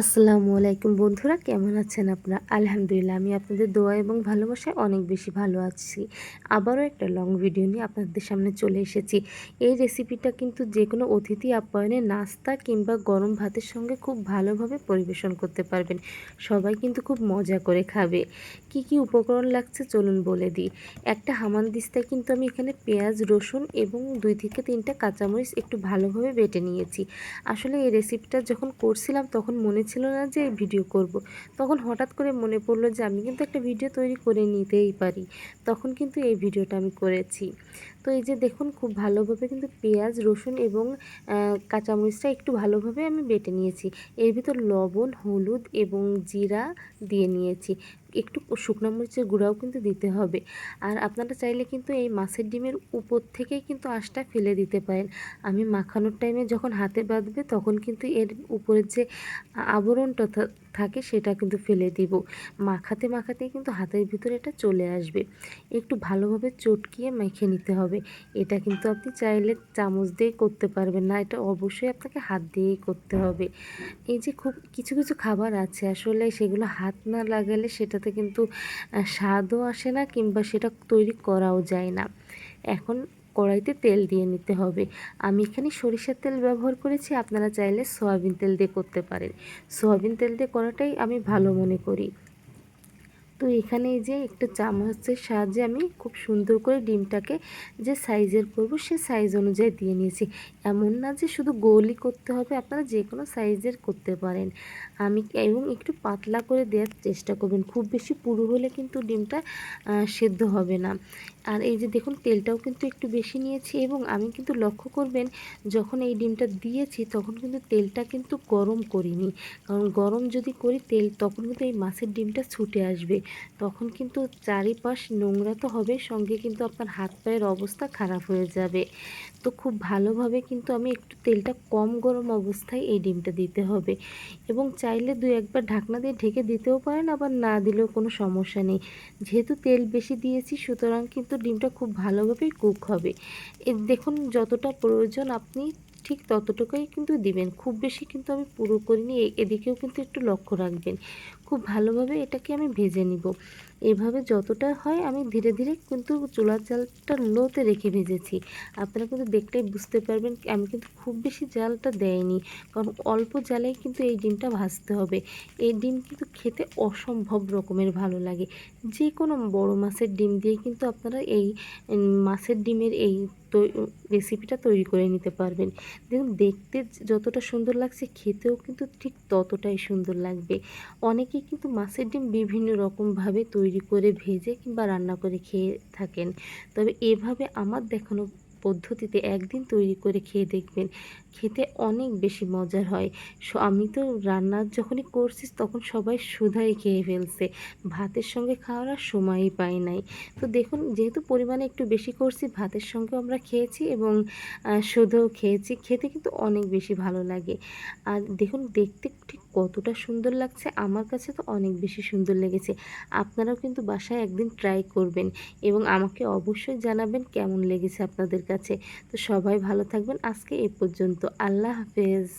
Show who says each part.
Speaker 1: আসসালামু আলাইকুম বন্ধুরা, কেমন আছেন আপনারা? আলহামদুলিল্লাহ, আমি আপনাদের দোয়া এবং ভালোবাসায় অনেক বেশি ভালো আছি। আবারও একটা লং ভিডিও নিয়ে আপনাদের সামনে চলে এসেছি। এই রেসিপিটা কিন্তু যে কোনো অতিথি আপ্যায়নে নাস্তা কিংবা গরম ভাতের সঙ্গে খুব ভালোভাবে পরিবেশন করতে পারবেন। সবাই কিন্তু খুব মজা করে খাবে। কি কি উপকরণ লাগছে চলুন বলে দিই। একটা হামান দিস্তায় কিন্তু আমি এখানে পেঁয়াজ, রসুন এবং দুই থেকে তিনটা কাঁচামরিচ একটু ভালোভাবে বেটে নিয়েছি। আসলে এই রেসিপিটা যখন করছিলাম তখন মনে ছিল না যে ভিডিও করব। তখন হঠাৎ করে মনে পড়ল যে আমি কিন্তু একটা ভিডিও তৈরি করে নিতেই পারি তখন কিন্তু এই ভিডিওটা আমি করেছি তো এই যে দেখুন, খুব ভালোভাবে কিন্তু পেঁয়াজ, রসুন এবং কাঁচামরিচটা একটু ভালোভাবে আমি বেটে নিয়েছি। এর ভিতর লবণ, হলুদ এবং জিরা দিয়ে নিয়েছি। একটু শুকনো মরিচের গুঁড়াও কিন্তু দিতে হবে। আর আপনারা চাইলে কিন্তু এই মাছের ডিমের উপর থেকেই কিন্তু আঁশটা ফেলে দিতে পারেন। আমি মাখানোর টাইমে যখন হাতে বাঁধবে তখন কিন্তু এর উপরের যে আবরণটা থাকে সেটা কিন্তু ফেলে দিব। মাখাতে মাখাতে কিন্তু হাতের ভিতরে এটা চলে আসবে। একটু ভালোভাবে চটকিয়ে মেখে নিতে হবে। এটা কিন্তু আপনি চাইলে চামচ দিয়ে করতে পারবেন না। এটা অবশ্যই আপনাকে হাত দিয়েই করতে হবে। এই যে খুব কিছু কিছু খাবার আছে, আসলে সেগুলো হাত না লাগালে সেটাতে কিন্তু স্বাদও আসে না কিংবা সেটা তৈরি করাও যায় না। এখন কড়াইতে তেল দিয়ে নিতে হবে। আমি এখানে সরিষার তেল ব্যবহার করেছি। আপনারা চাইলে সয়াবিন তেল দিয়ে করতে পারেন। সয়াবিন তেল দিয়ে করাটাই আমি ভালো মনে করি। তো এখানে যে একটা চামচের সাহায্যে আমি খুব সুন্দর করে ডিমটাকে যে সাইজের করব, সে সাইজ অনুযায়ী দিয়ে নিয়েছি। এমন না যে শুধু গোলই করতে হবে, আপনারা যে কোনো সাইজের করতে পারেন। আমি এবং একটু পাতলা করে দেওয়ার চেষ্টা করবেন। খুব বেশি পুরো হলে কিন্তু ডিমটা সেদ্ধ হবে না। আর এই যে দেখুন, তেলটাও কিন্তু একটু বেশি নিয়েছি এবং আমি কিন্তু লক্ষ্য করবেন, যখন এই ডিমটা দিয়েছি, তখন কিন্তু তেলটা কিন্তু গরম করিনি। কারণ গরম যদি করি, তেল তখন কিন্তু এই মাছের ডিমটা ছুটে আসবে। তখন কিন্তু চারিপাশ নোংরা তো হবে, সঙ্গে কিন্তু আপনার হাত পায়ের অবস্থা খারাপ হয়ে যাবে। তো খুব ভালোভাবে কিন্তু আমি একটু তেলটা কম গরম অবস্থায় এই ডিমটা দিতে হবে। এবং চাইলে দু একবার ঢাকনা দিয়ে ঢেকে দিতেও পারেন, আবার না দিলেও কোনো সমস্যা নেই। যেহেতু তেল বেশি দিয়েছি, সুতরাং কিন্তু ডিমটা খুব ভালোভাবেই কুক হবে। দেখুন যতটা প্রয়োজন আপনি ঠিক ততটুকুই কিন্তু দিবেন। খুব বেশি কিন্তু আমি পুরো করিনি এদিকেও কিন্তু একটু লক্ষ্য রাখবেন। খুব ভালোভাবে এটাকে আমি ভেজে নিব। এভাবে যতটা হয় আমি ধীরে ধীরে কিন্তু চুলার জালটা লোতে রেখে ভেজেছি। আপনারা কিন্তু দেখলেই বুঝতে পারবেন আমি কিন্তু খুব বেশি জালটা দেয়নি কারণ অল্প জালেই কিন্তু এই ডিমটা ভাজতে হবে। এই ডিম কিন্তু খেতে অসম্ভব রকমের ভালো লাগে। যে কোনো বড় মাছের ডিম দিয়ে কিন্তু আপনারা এই মাছের ডিমের এই রেসিপিটা তৈরি করে নিতে পারবেন। দেখুন, দেখতে যতটা সুন্দর লাগছে, খেতেও কিন্তু ঠিক ততটাই সুন্দর লাগবে। অনেকে কিন্তু মাছের ডিম বিভিন্ন রকমভাবে তৈরি করে ভেজে কিংবা রান্না করে খেয়ে থাকেন। তবে এভাবে আমার দেখানো পদ্ধতিতে একদিন তৈরি করে খেয়ে দেখবেন। খেতে অনেক বেশি মজার হয়। আমি তো রান্না যখনই করছি তখন সবাই সুধাই খেয়ে ফেলছে। ভাতের সঙ্গে খাওয়ার আর সময়ই পাই নাই। তো দেখুন, যেহেতু পরিমাণে একটু বেশি করছি, ভাতের সঙ্গেও আমরা খেয়েছি এবং শুধুও খেয়েছি। খেতে কিন্তু অনেক বেশি ভালো লাগে। আর দেখুন, দেখতে ঠিক কতটা সুন্দর লাগছে, আমার কাছে তো অনেক বেশি সুন্দর লেগেছে। আপনারাও কিন্তু বাসায় একদিন ট্রাই করবেন এবং আমাকে অবশ্যই জানাবেন কেমন লেগেছে আপনাদের কাছে তো সবাই ভালো থাকবেন। আজকে এ পর্যন্ত। আল্লাহ হাফেজ।